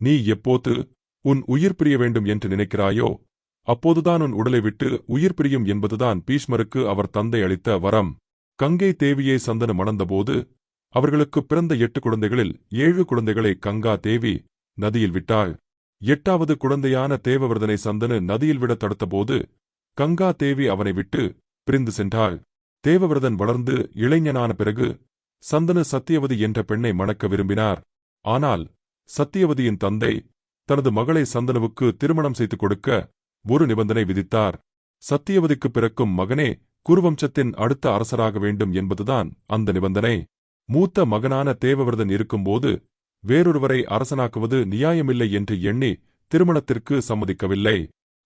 நீ எப்போது உன் உயிர் பிரிய வேண்டும் என்று நினைக்கிறாயோ அப்போதுதான் உன் உடலை விட்டு உயிர் பிரியும் என்பதுதான் பீஷ்மருக்கு அவர் தந்தை அளித்த வரம். கங்கை தேவியை சந்தனு மணந்தபோது அவர்களுக்கு பிறந்த எட்டு குழந்தைகளில் ஏழு குழந்தைகளை கங்கா தேவி நதியில் விட்டாள். எட்டாவது குழந்தையான தேவவிரதனை சந்தனு நதியில் விட தடுத்தபோது கங்கா தேவி அவனை விட்டு பிரிந்து சென்றாள். தேவவிரதன் வளர்ந்து இளைஞனான பிறகு சந்தனு சத்தியவதி என்ற பெண்ணை மணக்க விரும்பினார். ஆனால் சத்தியவதியின் தந்தை தனது மகளை சந்தனுவுக்கு திருமணம் செய்து கொடுக்க ஒரு நிபந்தனை விதித்தார். சத்தியவதிக்கு பிறக்கும் மகனே குருவம்சத்தின் அடுத்த அரசராக வேண்டும் என்பதுதான் அந்த நிபந்தனை. மூத்த மகனான தேவவிரதன் இருக்கும்போது வேறொருவரை அரசனாக்குவது நியாயமில்லை என்று எண்ணி திருமணத்திற்கு சம்மதிக்கவில்லை.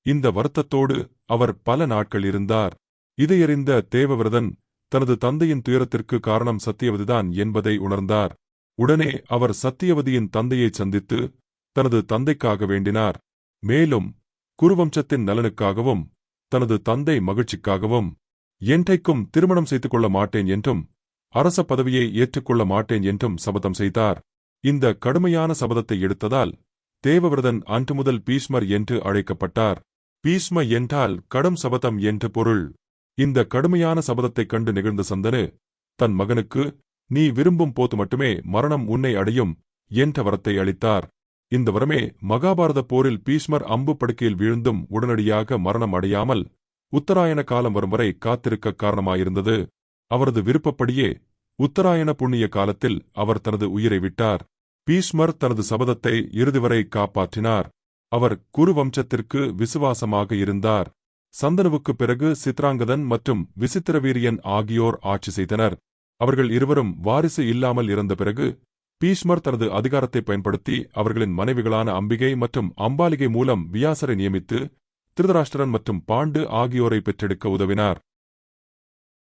இந்த வருத்தத்தோடு அவர் பல நாட்கள் இருந்தார். இதையறிந்த தேவவிரதன் தனது தந்தையின் துயரத்திற்கு காரணம் சத்தியவதிதான் என்பதை உணர்ந்தார். உடனே அவர் சத்தியவதியின் தந்தையைச் சந்தித்து தனது தந்தைக்காக வேண்டினார். மேலும் குருவம்சத்தின் நலனுக்காகவும் தனது தந்தை மகிழ்ச்சிக்காகவும் என்றைக்கும் திருமணம் செய்து கொள்ள மாட்டேன் என்றும் அரச பதவியை ஏற்றுக்கொள்ள மாட்டேன் என்றும் சபதம் செய்தார். இந்த கடுமையான சபதத்தை எடுத்ததால் தேவவிரதன் அன்று முதல் பீஷ்மர் என்று அழைக்கப்பட்டார். பீஷ்ம என்றால் கடும் சபதம் என்று பொருள். இந்த கடுமையான சபதத்தைக் கண்டு நிகழ்ந்த சந்தனு தன் மகனுக்கு நீ விரும்பும் போது மட்டுமே மரணம் உன்னை அடையும் என்ற வரத்தை அளித்தார். இந்த வரமே மகாபாரத போரில் பீஷ்மர் அம்பு படுக்கையில் வீழ்ந்தும் உடனடியாக மரணம் அடையாமல் உத்தராயண காலம் வரும் வரை காத்திருக்க காரணமாயிருந்தது. அவரது விருப்பப்படியே உத்தராயண புண்ணிய காலத்தில் அவர் தனது உயிரை விட்டார். பீஷ்மர் தனது சபதத்தை இறுதிவரை காப்பாற்றினார். அவர் குரு வம்சத்திற்கு விசுவாசமாக இருந்தார். சந்தனுவுக்குப் பிறகு சித்ராங்கதன் மற்றும் விசித்திரவீரியன் ஆகியோர் ஆட்சி செய்தனர். அவர்கள் இருவரும் வாரிசு இல்லாமல் இறந்த பிறகு பீஷ்மர் தனது அதிகாரத்தை பயன்படுத்தி அவர்களின் மனைவிகளான அம்பிகை மற்றும் அம்பாலிகை மூலம் வியாசரை நியமித்து திருதராஷ்டிரன் மற்றும் பாண்டு ஆகியோரை பெற்றெடுக்க உதவினார்.